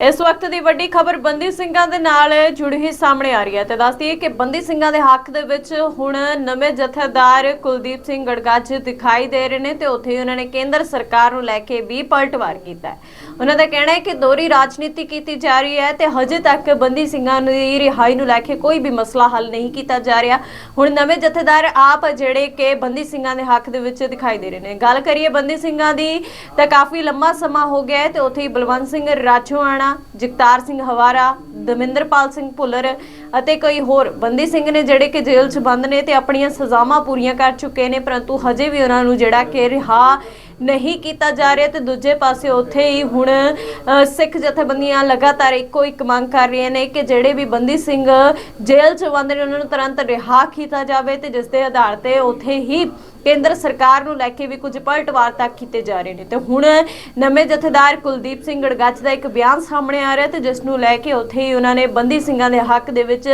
ਇਸ ਵਕਤ ਦੀ ਵੱਡੀ ਖਬਰ ਬੰਦੀ ਸਿੰਘਾਂ ਦੇ ਨਾਲ ਜੁੜੀ ਹੋਈ ਸਾਹਮਣੇ ਆ ਰਹੀ ਹੈ ਤੇ ਦੱਸਦੀ ਹੈ ਕਿ ਬੰਦੀ ਸਿੰਘਾਂ ਦੇ ਹੱਕ ਦੇ ਵਿੱਚ ਹੁਣ ਨਵੇਂ ਜਥੇਦਾਰ ਕੁਲਦੀਪ ਸਿੰਘ ਗੜਗਾਜ ਦਿਖਾਈ ਦੇ ਰਹੇ ਨੇ ਤੇ ਉੱਥੇ ਹੀ ਉਹਨਾਂ ਨੇ ਕੇਂਦਰ ਸਰਕਾਰ ਨੂੰ ਲੈ ਕੇ ਵੀ ਪਲਟਵਾਰ ਕੀਤਾ ਹੈ। ਉਹਨਾਂ ਦਾ ਕਹਿਣਾ ਹੈ ਕਿ ਦੋਹਰੀ ਰਾਜਨੀਤੀ ਕੀਤੀ ਜਾ ਰਹੀ ਹੈ ਤੇ ਹਜੇ ਤੱਕ ਬੰਦੀ ਸਿੰਘਾਂ ਦੀ ਰਿਹਾਈ ਨੂੰ ਲੈ ਕੇ ਕੋਈ ਵੀ ਮਸਲਾ ਹੱਲ ਨਹੀਂ ਕੀਤਾ ਜਾ ਰਿਹਾ। ਹੁਣ ਨਵੇਂ ਜਥੇਦਾਰ ਆਪ ਜਿਹੜੇ ਕਿ ਬੰਦੀ ਸਿੰਘਾਂ ਦੇ ਹੱਕ ਦੇ ਵਿੱਚ ਦਿਖਾਈ ਦੇ ਰਹੇ ਨੇ। ਗੱਲ ਕਰੀਏ ਬੰਦੀ ਸਿੰਘਾਂ ਦੀ ਤਾਂ ਕਾਫੀ ਲੰਮਾ ਸਮਾਂ ਹੋ ਗਿਆ ਹੈ ਤੇ ਉੱਥੇ ਹੀ ਬਲਵੰਤ ਸਿੰਘ ਰਾਜੋਆਣਾ ਜਗਤਾਰ ਸਿੰਘ ਹਵਾਰਾ, ਦਮਿੰਦਰਪਾਲ ਸਿੰਘ ਭੁੱਲਰ ਅਤੇ ਕਈ ਹੋਰ ਬੰਦੀ ਸਿੰਘ ਨੇ ਜਿਹੜੇ ਕਿ ਜੇਲ੍ਹ 'ਚ ਬੰਦ ਨੇ ਤੇ ਆਪਣੀਆਂ ਸਜ਼ਾਵਾਂ ਪੂਰੀਆਂ ਕਰ ਚੁੱਕੇ ਨੇ, ਪਰੰਤੂ ਹਜੇ ਵੀ ਉਹਨਾਂ ਨੂੰ ਜਿਹੜਾ ਕਿ ਰਿਹਾ ਨਹੀਂ ਕੀਤਾ ਜਾ ਰਿਹਾ ਤੇ ਦੂਜੇ ਪਾਸੇ ਉੱਥੇ ਹੀ ਹੁਣ ਸਿੱਖ ਜਥੇਬੰਦੀਆਂ ਲਗਾਤਾਰ ਇੱਕੋ ਇੱਕ ਮੰਗ ਕਰ ਰਹੀਆਂ ਨੇ ਕਿ ਜਿਹੜੇ ਵੀ ਬੰਦੀ ਸਿੰਘ ਜੇਲ੍ਹ 'ਚ ਬੰਦ ਨੇ, ਉਹਨਾਂ ਨੂੰ ਤੁਰੰਤ ਰਿਹਾ ਕੀਤਾ ਜਾਵੇ ਤੇ ਜਿਸ ਦੇ ਆਧਾਰ ਤੇ ਉੱਥੇ ਹੀ ਕੇਂਦਰ ਸਰਕਾਰ ਨੂੰ ਲੈ ਕੇ ਵੀ ਕੁਝ ਪਲਟਵਾਰ ਤੱਕ ਕੀਤੇ ਜਾ ਰਹੇ ਨੇ। ਤੇ ਹੁਣ ਨਵੇਂ ਜਥੇਦਾਰ ਕੁਲਦੀਪ ਸਿੰਘ ਗੜਗੱਜ ਦਾ ਇੱਕ ਬਿਆਨ ਸਾਹਮਣੇ ਆ ਰਿਹਾ ਤੇ ਜਿਸ ਨੂੰ ਲੈ ਕੇ ਉੱਥੇ ਹੀ ਉਹਨਾਂ ਨੇ ਬੰਦੀ ਸਿੰਘਾਂ ਦੇ ਹੱਕ ਦੇ ਵਿੱਚ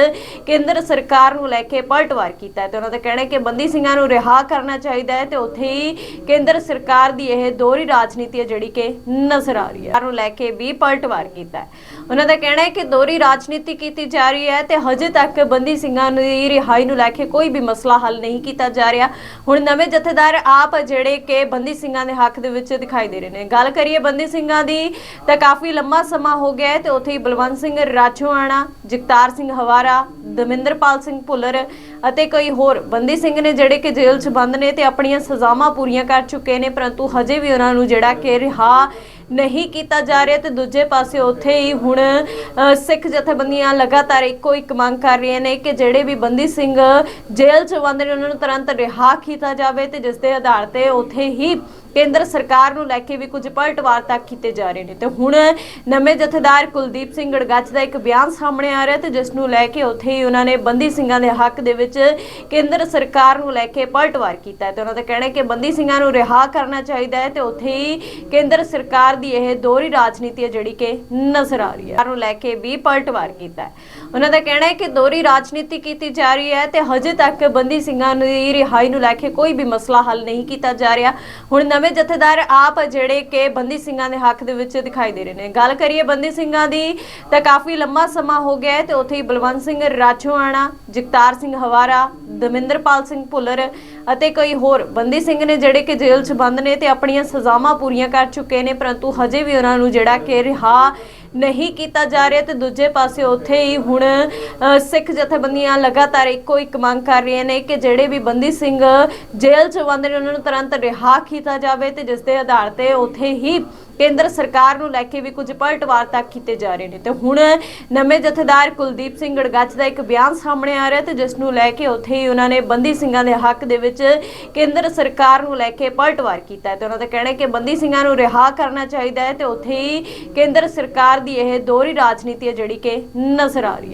ਕੇਂਦਰ ਸਰਕਾਰ ਨੂੰ ਲੈ ਕੇ ਪਲਟਵਾਰ ਕੀਤਾ ਹੈ। ਤੇ ਉਹਨਾਂ ਦਾ ਕਹਿਣਾ ਹੈ ਕਿ ਬੰਦੀ ਸਿੰਘਾਂ ਨੂੰ ਰਿਹਾ ਕਰਨਾ ਚਾਹੀਦਾ ਹੈ ਤੇ ਉੱਥੇ ਹੀ ਕੇਂਦਰ ਸਰਕਾਰ ਦੀ ਇਹ ਦੋਹਰੀ ਰਾਜਨੀਤੀ ਹੈ ਜਿਹੜੀ ਕਿ ਨਜ਼ਰ ਆ ਰਹੀ ਹੈ। ਨੂੰ ਲੈ ਕੇ ਵੀ ਪਲਟਵਾਰ ਕੀਤਾ ਹੈ। ਉਹਨਾਂ ਦਾ ਕਹਿਣਾ ਹੈ ਕਿ ਦੋਹਰੀ ਰਾਜਨੀਤੀ ਕੀਤੀ ਜਾ ਰਹੀ ਹੈ ਤੇ ਹਜੇ ਤੱਕ ਬੰਦੀ ਸਿੰਘਾਂ ਦੀ ਰਿਹਾਈ ਨੂੰ ਲੈ ਕੇ ਕੋਈ ਵੀ ਮਸਲਾ ਹੱਲ ਨਹੀਂ ਕੀਤਾ ਜਾ ਰਿਹਾ। ਹੁਣ ਨਵੇਂ ਜਥੇਦਾਰ ਆਪ ਜਿਹੜੇ ਕਿ ਬੰਦੀ ਸਿੰਘਾਂ ਦੇ ਹੱਕ ਦੇ ਵਿੱਚ ਦਿਖਾਈ ਦੇ ਰਹੇ ਨੇ। ਗੱਲ ਕਰੀਏ ਬੰਦੀ ਸਿੰਘਾਂ ਦੀ, ਤਾਂ ਕਾਫੀ ਲੰਮਾ ਸਮਾਂ ਹੋ ਗਿਆ ਤੇ ਉੱਥੇ ਹੀ ਬਲਵੰਤ ਸਿੰਘ ਰਾਜੋਆਣਾ ਜਗਤਾਰ ਸਿੰਘ ਹਵਾਰਾ, ਦਮਿੰਦਰਪਾਲ ਸਿੰਘ ਭੁੱਲਰ ਅਤੇ ਕਈ ਹੋਰ ਬੰਦੀ ਸਿੰਘ ਨੇ ਜਿਹੜੇ ਕਿ ਜੇਲ੍ਹ 'ਚ ਬੰਦ ਨੇ ਤੇ ਆਪਣੀਆਂ ਸਜ਼ਾਵਾਂ ਪੂਰੀਆਂ ਕਰ ਚੁੱਕੇ ਨੇ, ਪਰੰਤੂ ਹਜੇ ਵੀ ਉਹਨਾਂ ਨੂੰ ਜਿਹੜਾ ਕਿ ਰਿਹਾ ਨਹੀਂ ਕੀਤਾ ਜਾ ਰਿਹਾ ਤੇ ਦੂਜੇ ਪਾਸੇ ਉੱਥੇ ਹੀ ਹੁਣ ਅ, ਸਿੱਖ ਜਥੇਬੰਦੀਆਂ ਲਗਾਤਾਰ ਇੱਕੋ ਇੱਕ ਮੰਗ ਕਰ ਰਹੀਆਂ ਨੇ ਕਿ ਜਿਹੜੇ ਵੀ ਬੰਦੀ ਸਿੰਘ ਜੇਲ੍ਹ 'ਚ ਬੰਦ ਨੇ ਉਹਨਾਂ ਨੂੰ ਤੁਰੰਤ ਰਿਹਾ ਕੀਤਾ ਜਾਵੇ ਤੇ ਜਿਸ ਦੇ ਆਧਾਰ ਤੇ ਉੱਥੇ ਹੀ ਕੇਂਦਰ ਸਰਕਾਰ ਨੂੰ ਲੈ ਕੇ ਵੀ ਕੁਝ ਪਲਟਵਾਰ ਤੱਕ ਕੀਤੇ ਜਾ ਰਹੇ ਨੇ। ਤੇ ਹੁਣ ਨਵੇਂ ਜਥੇਦਾਰ ਕੁਲਦੀਪ ਸਿੰਘ ਗੜਗੱਜ ਦਾ ਇੱਕ ਬਿਆਨ ਸਾਹਮਣੇ ਆ ਰਿਹਾ ਤੇ ਜਿਸ ਨੂੰ ਲੈ ਕੇ ਉੱਥੇ ਹੀ ਉਹਨਾਂ ਨੇ ਬੰਦੀ ਸਿੰਘਾਂ ਦੇ ਹੱਕ ਦੇ ਵਿੱਚ ਕੇਂਦਰ ਸਰਕਾਰ ਨੂੰ ਲੈ ਕੇ ਪਲਟਵਾਰ ਕੀਤਾ ਹੈ। ਤੇ ਉਹਨਾਂ ਦਾ ਕਹਿਣਾ ਹੈ ਕਿ ਬੰਦੀ ਸਿੰਘਾਂ ਨੂੰ ਰਿਹਾ ਕਰਨਾ ਚਾਹੀਦਾ ਹੈ ਤੇ ਉੱਥੇ ਹੀ ਕੇਂਦਰ ਸਰਕਾਰ ਦੀ ਇਹ ਦੋਹਰੀ ਰਾਜਨੀਤੀ ਹੈ ਜਿਹੜੀ ਕਿ ਨਜ਼ਰ ਆ ਰਹੀ ਹੈ। ਨੂੰ ਲੈ ਕੇ ਵੀ ਪਲਟਵਾਰ ਕੀਤਾ ਹੈ। ਉਹਨਾਂ ਦਾ ਕਹਿਣਾ ਹੈ ਕਿ ਦੋਹਰੀ ਰਾਜਨੀਤੀ ਕੀਤੀ ਜਾ ਰਹੀ ਹੈ ਤੇ ਹਜੇ ਤੱਕ ਬੰਦੀ ਸਿੰਘਾਂ ਦੀ ਰਿਹਾਈ ਨੂੰ ਲੈ ਕੇ ਕੋਈ ਵੀ ਮਸਲਾ ਹੱਲ ਨਹੀਂ ਕੀਤਾ ਜਾ ਰਿਹਾ। ਹੁਣ ਨਵੇਂ ਜਥੇਦਾਰ ਆਪ ਜਿਹੜੇ ਕਿ ਬੰਦੀ ਸਿੰਘਾਂ ਦੇ ਹੱਕ ਦੇ ਵਿੱਚ ਦਿਖਾਈ ਦੇ ਰਹੇ ਨੇ। ਗੱਲ ਕਰੀਏ ਬੰਦੀ ਸਿੰਘਾਂ ਦੀ, ਤਾਂ ਕਾਫੀ ਲੰਮਾ ਸਮਾਂ ਹੋ ਗਿਆ ਤੇ ਉੱਥੇ ਹੀ ਬਲਵੰਤ ਸਿੰਘ ਰਾਜੋਆਣਾ ਜਗਤਾਰ ਸਿੰਘ ਹਵਾਰਾ, ਦਮਿੰਦਰਪਾਲ ਸਿੰਘ ਭੁੱਲਰ ਅਤੇ ਕਈ ਹੋਰ ਬੰਦੀ ਸਿੰਘ ਨੇ ਜਿਹੜੇ ਕਿ ਜੇਲ੍ਹ 'ਚ ਬੰਦ ਨੇ ਤੇ ਆਪਣੀਆਂ ਸਜ਼ਾਵਾਂ ਪੂਰੀਆਂ ਕਰ ਚੁੱਕੇ ਨੇ, ਪਰੰਤੂ ਹਜੇ ਵੀ ਉਹਨਾਂ ਨੂੰ ਜਿਹੜਾ ਕਿ ਰਿਹਾ ਨਹੀਂ ਕੀਤਾ ਜਾ ਰਿਹਾ ਤੇ ਦੂਜੇ ਪਾਸੇ ਉੱਥੇ ਹੀ ਹੁਣ ਅ, ਸਿੱਖ ਜਥੇਬੰਦੀਆਂ ਲਗਾਤਾਰ ਇੱਕੋ ਇੱਕ ਮੰਗ ਕਰ ਰਹੀਆਂ ਨੇ ਕਿ ਜਿਹੜੇ ਵੀ ਬੰਦੀ ਸਿੰਘ ਜੇਲ੍ਹ 'ਚ ਬੰਦ ਨੇ ਉਹਨਾਂ ਨੂੰ ਤੁਰੰਤ ਰਿਹਾ ਕੀਤਾ ਜਾਵੇ ਤੇ ਜਿਸ ਦੇ ਆਧਾਰ ਤੇ ਉੱਥੇ ਹੀ ਕੇਂਦਰ ਸਰਕਾਰ ਨੂੰ ਲੈ ਕੇ ਵੀ ਕੁਝ ਪਲਟਵਾਰ ਤੱਕ ਕੀਤੇ ਜਾ ਰਹੇ ਨੇ। ਤੇ ਹੁਣ ਨਵੇਂ ਜਥੇਦਾਰ ਕੁਲਦੀਪ ਸਿੰਘ ਗੜਗੱਜ ਦਾ ਇੱਕ ਬਿਆਨ ਸਾਹਮਣੇ ਆ ਰਿਹਾ ਤੇ ਜਿਸ ਨੂੰ ਲੈ ਕੇ ਉੱਥੇ ਹੀ ਉਹਨਾਂ ਨੇ ਬੰਦੀ ਸਿੰਘਾਂ ਦੇ ਹੱਕ ਦੇ ਵਿੱਚ ਕੇਂਦਰ ਸਰਕਾਰ ਨੂੰ ਲੈ ਕੇ ਪਲਟਵਾਰ ਕੀਤਾ ਹੈ। ਤੇ ਉਹਨਾਂ ਦਾ ਕਹਿਣਾ ਹੈ ਕਿ ਬੰਦੀ ਸਿੰਘਾਂ ਨੂੰ ਰਿਹਾ ਕਰਨਾ ਚਾਹੀਦਾ ਹੈ ਤੇ ਉੱਥੇ ਹੀ ਕੇਂਦਰ ਸਰਕਾਰ ਦੀ ਇਹ ਦੋਹਰੀ ਰਾਜਨੀਤੀ ਹੈ ਜਿਹੜੀ ਕਿ ਨਜ਼ਰ ਆ ਰਹੀ ਹੈ।